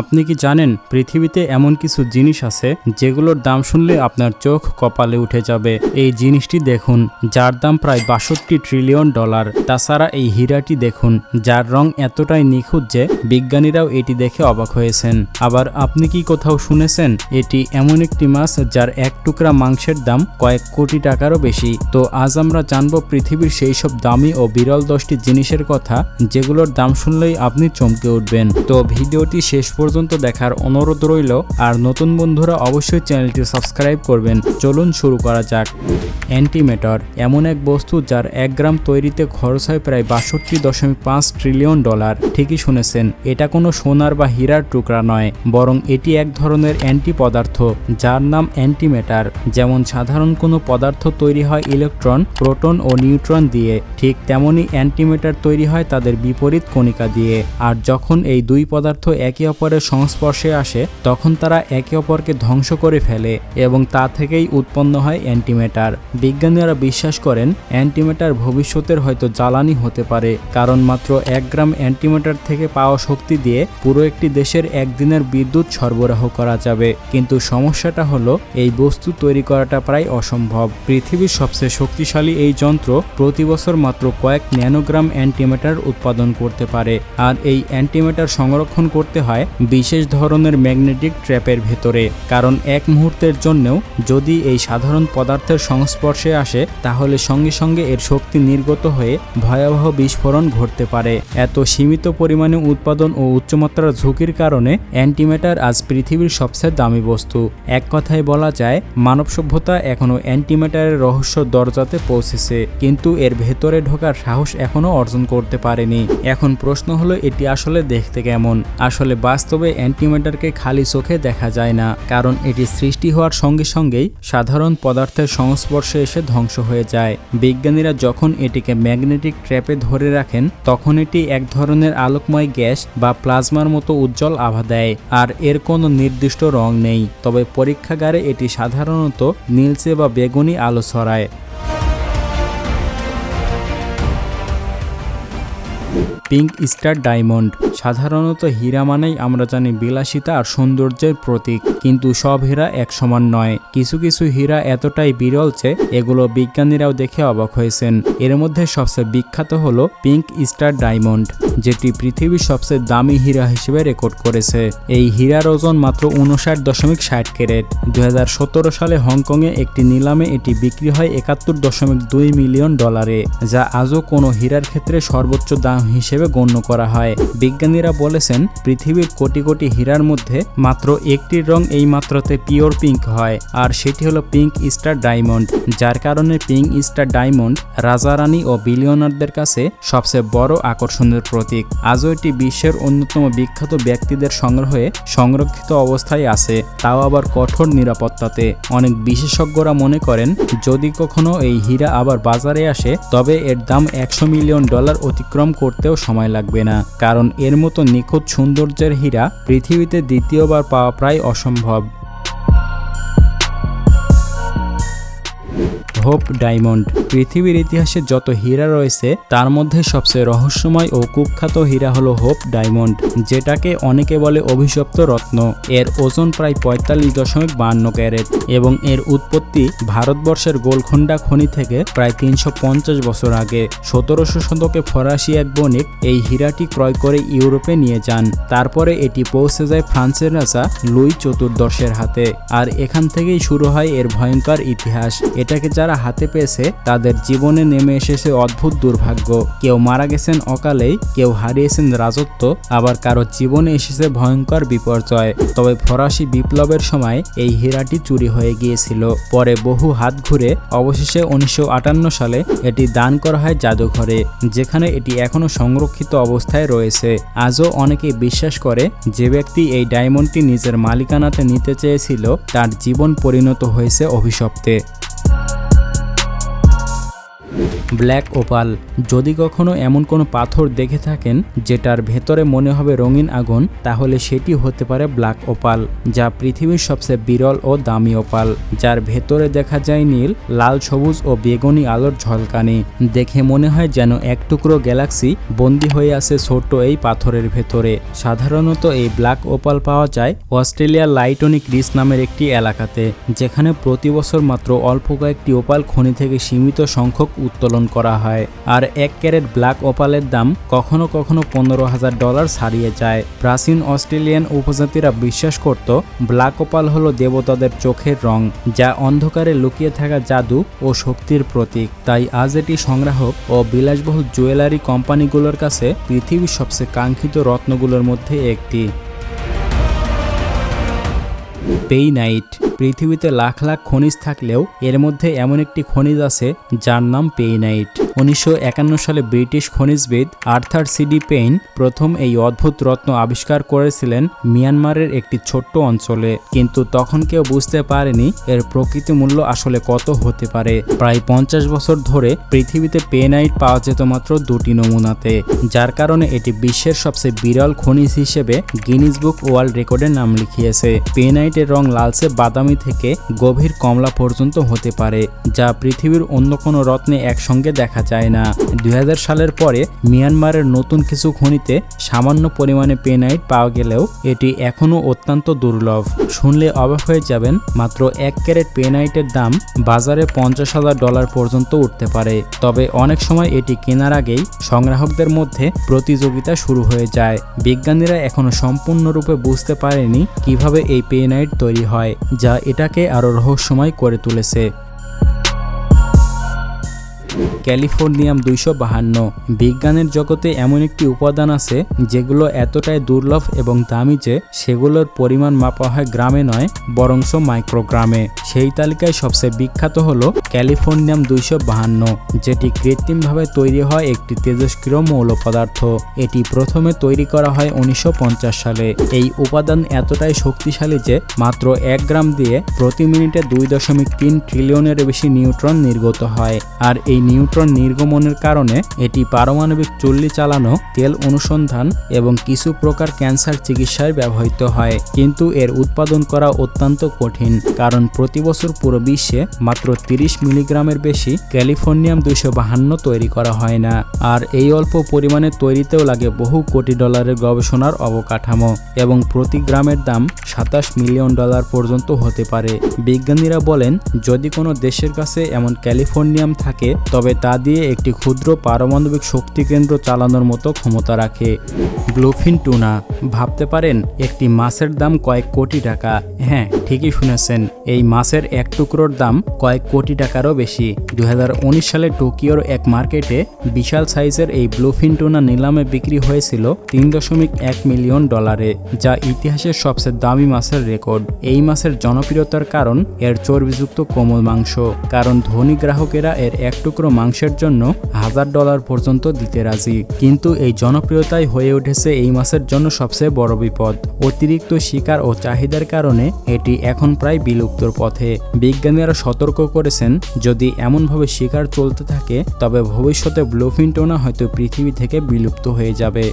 আপনি কি জানেন পৃথিবীতে এমন কিছু জিনিস আছে যেগুলোর দাম শুনলে আপনার চোখ কপালে উঠে যাবে? এই জিনিসটি দেখুন, যার দাম প্রায় বাষট্টি ট্রিলিয়ন ডলার। তাছাড়া এই হীরাটি দেখুন, যার রং এতটাই নিখুঁত যে বিজ্ঞানীরাও এটি দেখে অবাক হয়েছেন। আবার আপনি কি কোথাও শুনেছেন, এটি এমন একটি মাছ যার এক টুকরা মাংসের দাম কয়েক কোটি টাকারও বেশি? তো আজ আমরা জানব পৃথিবীর সেই সব দামি ও বিরল দশটি জিনিসের কথা, যেগুলোর দাম শুনলেই আপনি চমকে উঠবেন। তো ভিডিওটি শেষ পর্যন্ত দেখার অনুরোধ রইল, আর নতুন বন্ধুরা অবশ্যই চ্যানেলটি সাবস্ক্রাইব করবেন। চলুন শুরু করা যাক। অ্যান্টিমেটার, এমন এক বস্তু যার এক গ্রাম তৈরিতে খরচ হয় প্রায় বাষট্টি দশমিক পাঁচ ট্রিলিয়ন ডলার। ঠিকই শুনেছেন, এটা কোনো সোনার বা হীরার টুকরা নয়, বরং এটি এক ধরনের অ্যান্টি পদার্থ, যার নাম অ্যান্টিমেটার। যেমন সাধারণ কোনো পদার্থ তৈরি হয় ইলেকট্রন, প্রোটন ও নিউট্রন দিয়ে, ঠিক তেমনই অ্যান্টিমেটার তৈরি হয় তাদের বিপরীত কণিকা দিয়ে। আর যখন এই দুই পদার্থ একে অপরের সংস্পর্শে আসে, তখন তারা একে অপরকে ধ্বংস করে ফেলে এবং তা থেকেই উৎপন্ন হয় অ্যান্টিমেটার বিজ্ঞানীরা বিশ্বাস করেন অ্যান্টিমেটার ভবিষ্যতের হয়তো জ্বালানি হতে পারে, কারণ মাত্র এক গ্রাম অ্যান্টিমেটার থেকে পাওয়া শক্তি দিয়ে পুরো একটি দেশের একদিনের বিদ্যুৎ সরবরাহ করা যাবে। কিন্তু সমস্যাটা হলো, এই বস্তু তৈরি করাটা প্রায় অসম্ভব। পৃথিবীর সবচেয়ে শক্তিশালী এই যন্ত্র প্রতি বছর মাত্র কয়েক ন্যানোগ্রাম অ্যান্টিমেটার উৎপাদন করতে পারে। আর এই অ্যান্টিমেটার সংরক্ষণ করতে হয় বিশেষ ধরনের ম্যাগনেটিক ট্র্যাপের ভেতরে, কারণ এক মুহূর্তের জন্যও যদি এই সাধারণ পদার্থের সংস্পর্শে আসে, তাহলে সঙ্গে সঙ্গে এর শক্তি নির্গত হয়ে ভয়াবহ বিস্ফোরণ ঘটতে পারে। এত সীমিত পরিমাণে উৎপাদন ও উচ্চমাত্রার ঝুঁকির কারণে অ্যান্টিমেটার আজ পৃথিবীর সবচেয়ে দামি বস্তু। এক কথায় বলা যায়, মানব সভ্যতা এখনও অ্যান্টিমেটারের রহস্য দরজাতে পৌঁছেছে, কিন্তু এর ভেতরে ঢোকার সাহস এখনও অর্জন করতে পারেনি। এখন প্রশ্ন হলো, এটি আসলে দেখতে কেমন? আসলে বাস্তবে অ্যান্টিমেটারকে খালি চোখে দেখা যায় না, কারণ এটি সৃষ্টি হওয়ার সঙ্গে সঙ্গেই সাধারণ পদার্থের সংস্পর্শে এসে ধ্বংস হয়ে যায়। বিজ্ঞানীরা যখন এটিকে ম্যাগনেটিক ট্র্যাপে ধরে রাখেন, তখন এটি এক ধরনের আলোকময় গ্যাস বা প্লাজমার মতো উজ্জ্বল আভা দেয়, আর এর কোনো নির্দিষ্ট রং নেই। তবে পরীক্ষাগারে এটি সাধারণত নীলচে বা বেগুনি আলো ছড়ায়। Pink star diamond. সাধারণত হীরা মানেই আমরা জানি বিলাসিতা আর সৌন্দর্যের প্রতীক। কিন্তু সব হীরা এক সমান নয়। কিছু কিছু হীরা এতটাই বিরল যে এগুলো বিজ্ঞানীরাও দেখে অবাক হয়েছেন। এর মধ্যে সবচেয়ে বিখ্যাত হল পিঙ্ক স্টার ডায়মন্ড, যেটি পৃথিবীর সবচেয়ে দামি হীরা হিসেবে রেকর্ড করেছে। এই হীরার ওজন মাত্র উনষাট দশমিক ষাট ক্যারেট। দুই হাজার সতেরো সালে হংকংয়ে একটি নিলামে এটি বিক্রি হয় একাত্তর দশমিক দুই মিলিয়ন ডলারে, যা আজও কোনো হীরার ক্ষেত্রে সর্বোচ্চ দাম হিসেবে গণ্য করা হয়। বিজ্ঞানীরা বলেছেন, পৃথিবীর কোটি কোটি হীরার মধ্যে মাত্র একটির রং এই মাত্রাতে পিওর পিঙ্ক হয়, আর সেটি হলো পিঙ্ক স্টার ডায়মন্ড, যার কারণে পিঙ্ক স্টার ডায়মন্ড রাজারানী ও বিলিয়নারদের কাছে সবচেয়ে বড় আকর্ষণের প্রতীক। আজও এটি বিশ্বের অন্যতম বিখ্যাত ব্যক্তিদের সংগ্রহে সংরক্ষিত অবস্থায় আছে, তাও আবার কঠোর নিরাপত্তাতে। অনেক বিশেষজ্ঞরা মনে করেন, যদি কখনো এই হীরা আবার বাজারে আসে, তবে এর দাম একশো মিলিয়ন ডলার অতিক্রম করতেও সময় লাগবে না। কারণ এর মতো নিখুঁত সৌন্দর্যের হীরা পৃথিবীতে দ্বিতীয়বার পাওয়া প্রায় অসম্ভব। Hope Diamond. পৃথিবীর ইতিহাসে যত হীরা রয়েছে, তার মধ্যে সবচেয়ে রহস্যময় ও কুখ্যাত হীরা হলো হোপ ডায়মন্ড, যেটাকে অনেকে বলে অভিশপ্ত রত্ন। এর ওজন প্রায় পঁয়তাল্লিশ দশমিক বান্ন ক্যারেট এবং এর উৎপত্তি ভারতবর্ষের গোলখন্ডা খনি থেকে প্রায় তিনশো পঞ্চাশ বছর আগে। সতেরোশো শতকে ফরাসি এক বণিক এই হীরাটি ক্রয় করে ইউরোপে নিয়ে যান। তারপরে এটি পৌঁছে যায় ফ্রান্সের রাজা লুই চতুর্দশের হাতে। আর এখান থেকেই শুরু হয় এর ভয়ঙ্কর ইতিহাস। এটাকে যারা হাতে পেয়েছে, তাদের জীবনে নেমে এসেছে অদ্ভুত দুর্ভাগ্য। কেউ মারা গেছেন অকালেই, কেউ হারিয়েছেন রাজত্ব, আবার কারও জীবনে এসেছে ভয়ঙ্কর বিপর্যয়। তবে ফরাসি বিপ্লবের সময় এই হীরাটি চুরি হয়ে গিয়েছিল। পরে বহু হাত ঘুরে, অবশেষে উনিশশো আটান্ন সালে এটি দান করা হয় জাদুঘরে, যেখানে এটি এখনও সংরক্ষিত অবস্থায় রয়েছে। আজও অনেকে বিশ্বাস করে, যে ব্যক্তি এই ডায়মন্ডটি নিজের মালিকানাতে নিতে চেয়েছিল, তার জীবন পরিণত হয়েছে অভিশপ্তে। Black opal. যদি কখনো এমন কোনো পাথর দেখে থাকেন যেটার ভেতরে মনে হবে রঙিন আগুন, তাহলে সেটি হতে পারে ব্ল্যাক ওপাল, যা পৃথিবীর সবচেয়ে বিরল ও দামি ওপাল, যার ভেতরে দেখা যায় নীল, লাল, সবুজ ও বেগুনি আলোর ঝলকানি। দেখে মনে হয় যেন এক টুকরো গ্যালাক্সি বন্দী হয়ে আছে ছোট্ট এই পাথরের ভেতরে। সাধারণত এই ব্ল্যাক ওপাল পাওয়া যায় অস্ট্রেলিয়ার লাইটনিক রিস নামের একটি এলাকাতে, যেখানে প্রতি বছর মাত্র অল্প কয়েকটি ওপাল খনি থেকে সীমিত সংখ্যক উত্তোলন করা হয়। আর এক ক্যারেট ব্ল্যাক ওপালের দাম কখনো কখনো পনেরো হাজার ডলার ছাড়িয়ে যায়। প্রাচীন অস্ট্রেলিয়ান উপজাতিরা বিশ্বাস করত, ব্ল্যাক ওপাল হলো দেবতাদের চোখের রং, যা অন্ধকারে লুকিয়ে থাকা জাদু ও শক্তির প্রতীক। তাই আজ এটি সংগ্রাহক ও বিলাসবহুল জুয়েলারি কোম্পানিগুলোর কাছে পৃথিবীর সবচেয়ে কাঙ্ক্ষিত রত্নগুলোর মধ্যে একটি। পেইনাইট পৃথিবীতে লাখ লাখ খনিজ থাকলেও এর মধ্যে এমন একটি খনিজ আছে যার নাম পেইনাইট উনিশশো একান্ন সালে ব্রিটিশ খনিজবিদ আর্থার সিডি পেইন প্রথম এই অদ্ভুত রত্ন আবিষ্কার করেছিলেন মিয়ানমারের একটি ছোট্ট অঞ্চলে। কিন্তু তখন কেউ বুঝতে পারেনি এর প্রকৃত মূল্য আসলে কত হতে পারে। প্রায় পঞ্চাশ বছর ধরে পৃথিবীতে পেনাইট পাওয়া যেত মাত্র দুটি নমুনাতে, যার কারণে এটি বিশ্বের সবচেয়ে বিরল খনিজ হিসেবে গিনিস বুক ওয়ার্ল্ড রেকর্ডের নাম লিখিয়েছে। পেনাইটের রং লালচে বাদামি থেকে গভীর কমলা পর্যন্ত হতে পারে, যা পৃথিবীর অন্য কোনো রত্নে একসঙ্গে দেখা যায় না। দুই হাজার সালের পরে মিয়ানমারের নতুন কিছু খনিতে সামান্য পরিমাণে পেনাইট পাওয়া গেলেও এটি এখনও অত্যন্ত দুর্লভ। শুনলে অবাক হয়ে যাবেন, মাত্র এক ক্যারেট পেনাইটের দাম বাজারে পঞ্চাশ হাজার ডলার পর্যন্ত উঠতে পারে। তবে অনেক সময় এটি কেনার আগেই সংগ্রাহকদের মধ্যে প্রতিযোগিতা শুরু হয়ে যায়। বিজ্ঞানীরা এখনও সম্পূর্ণরূপে বুঝতে পারেনি কীভাবে এই পেনাইট তৈরি হয় যা এটাকে আরও রহস্যময় করে তুলেছে। ক্যালিফোর্নিয়াম দুইশো বাহান্ন। বিজ্ঞানের জগতে এমন একটি উপাদান আছে, যেগুলো এতটাই দুর্লভ এবং দামি যে সেগুলোর পরিমাণ মাপা হয় গ্রামে নয়, বরংস মাইক্রোগ্রামে। সেই তালিকায় সবচেয়ে বিখ্যাত হল ক্যালিফোর্নিয়াম দুইশো বাহান্ন, যেটি কৃত্রিমভাবে তৈরি হয় একটি তেজস্ক্রিয় মৌল পদার্থ। এটি প্রথমে তৈরি করা হয় উনিশশো পঞ্চাশ সালে। এই উপাদান এতটাই শক্তিশালী যে মাত্র এক গ্রাম দিয়ে প্রতি মিনিটে দুই দশমিক তিন ট্রিলিয়নের বেশি নিউট্রন নির্গত হয়। আর এই নিউট্রন নির্গমনের কারণে এটি পারমাণবিক চুল্লি চালানো, তেল অনুসন্ধান এবং কিছু প্রকার ক্যান্সার চিকিৎসায় ব্যবহৃত হয়। কিন্তু এর উৎপাদন করা অত্যন্ত কঠিন, কারণ প্রতি বছর পুরো বিশ্বে মাত্র তিরিশ মিলিগ্রামের বেশি ক্যালিফোর্নিয়াম দুইশো বাহান্ন তৈরি করা হয় না। আর এই অল্প পরিমাণে তৈরিতেও লাগে বহু কোটি ডলারের গবেষণার অবকাঠামো এবং প্রতি গ্রামের দাম সাতাশ মিলিয়ন ডলার পর্যন্ত হতে পারে। বিজ্ঞানীরা বলেন, যদি কোনো দেশের কাছে এমন ক্যালিফোর্নিয়াম থাকে তবে তা দিয়ে একটি ক্ষুদ্র পারমাণবিক শক্তি কেন্দ্র চালানোর মতো ক্ষমতা রাখে। ব্লুফিন টুনা, ভাবতে পারেন একটি মাছের দাম কয়েক কোটি টাকা। হ্যাঁ ঠিকই শুনেছেন, এই মাছের এক টুকরোর দাম কয়েক কোটি টাকারও বেশি। দু হাজার উনিশ সালে টোকিওর এক মার্কেটে বিশাল সাইজের এই ব্লুফিন টুনা নিলামে বিক্রি হয়েছিল তিন দশমিক এক মিলিয়ন ডলারে, যা ইতিহাসের সবচেয়ে দামি মাছের রেকর্ড। এই মাছের জনপ্রিয়তার কারণ এর চর্বিযুক্ত কোমল মাংস, কারণ ধনী গ্রাহকেরা এর এক টুকরো মাংসের জন্য হাজার ডলার পর্যন্ত দিতে রাজি। কিন্তু এই জনপ্রিয়তাই হয়ে উঠেছে এই মাছের জন্য সবচেয়ে বড় বিপদ। অতিরিক্ত শিকার ও চাহিদার কারণে এটি এখন প্রায় বিলুপ্তর পথে। বিজ্ঞানীরা সতর্ক করেছেন, যদি এমনভাবে শিকার চলতে থাকে, তবে ভবিষ্যতে ব্লুফিন টোনা হয়তো পৃথিবী থেকে বিলুপ্ত হয়ে যাবে।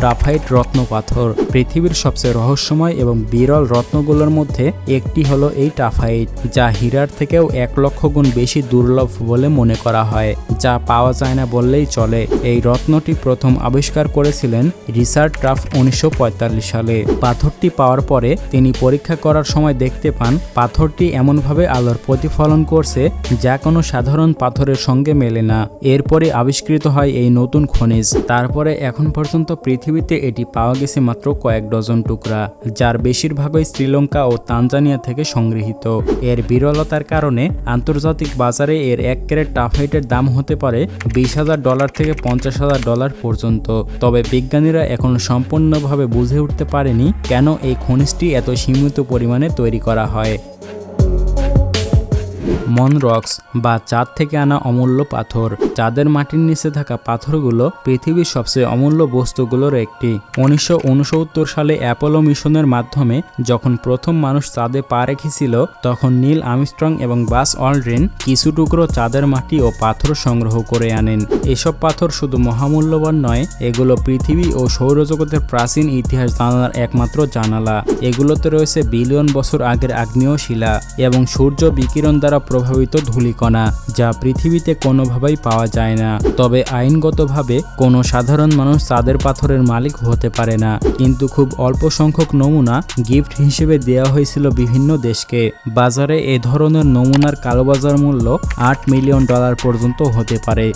গ্রাফাইট রত্ন পাথর, পৃথিবীর সবচেয়ে রহস্যময় এবং বিরল রত্নগুলোর মধ্যে একটি হলো এই টাফাইট যা হীরার থেকেও এক লক্ষ গুণ বেশি দুর্লভ বলে মনে করা হয়, যা পাওয়া যায় না বললেই চলে। এই রত্নটি প্রথম আবিষ্কার করেছিলেন রিচার্ড ট্রাফ উনিশশো পঁয়তাল্লিশ সালে। পাথরটি পাওয়ার পরে তিনি পরীক্ষা করার সময় দেখতে পান, পাথরটি এমনভাবে আলোর প্রতিফলন করছে, যা কোনো সাধারণ পাথরের সঙ্গে মেলে না। এরপরে আবিষ্কৃত হয় এই নতুন খনিজ। তারপরে এখন পর্যন্ত পৃথিবীতে এটি পাওয়া গেছে মাত্র কয়েক ডজন টুকরা, যার বেশিরভাগই শ্রীলঙ্কা ও তানজানিয়া থেকে সংগৃহীত। এর বিরলতার কারণে আন্তর্জাতিক বাজারে এর এক ক্যারেট টাফাইটের দাম হতে পারে বিশ হাজার ডলার থেকে পঞ্চাশ হাজার ডলার পর্যন্ত। তবে বিজ্ঞানীরা এখন সম্পূর্ণভাবে বুঝে উঠতে পারেনি কেন এই খনিজটি এত সীমিত পরিমাণে তৈরি করা হয়। মনরক্স বা চাঁদ থেকে আনা অমূল্য পাথর। চাঁদের মাটির নিচে থাকা পাথরগুলো পৃথিবীর সবচেয়ে অমূল্য বস্তুগুলোর একটি। উনিশশো উনসত্তর সালে অ্যাপোলো মিশনের মাধ্যমে যখন প্রথম মানুষ চাঁদে পা রেখেছিল, তখন নীল আর্মস্ট্রং এবং বাস অলড্রিন কিছু টুকরো চাঁদের মাটি ও পাথর সংগ্রহ করে আনেন। এসব পাথর শুধু মহামূল্যবান নয়, এগুলো পৃথিবী ও সৌরজগতের প্রাচীন ইতিহাস জানার একমাত্র জানালা। এগুলোতে রয়েছে বিলিয়ন বছর আগের আগ্নেয় শিলা এবং সূর্য বিকিরণ দ্বারা প্রভাবিত ধূলিকণা। যা পৃথিবীতে কোনোভাবেই পাওয়া যায় না। তবে আইনগতভাবে কোনো সাধারণ মানুষ চাঁদের পাথরের মালিক হতে পারে না। কিন্তু খুব অল্প সংখ্যক নমুনা গিফট হিসেবে দেওয়া হয়েছিল বিভিন্ন দেশকে। বাজারে এ ধরনের নমুনার কালোবাজার মূল্য আট মিলিয়ন ডলার পর্যন্ত হতে পারে।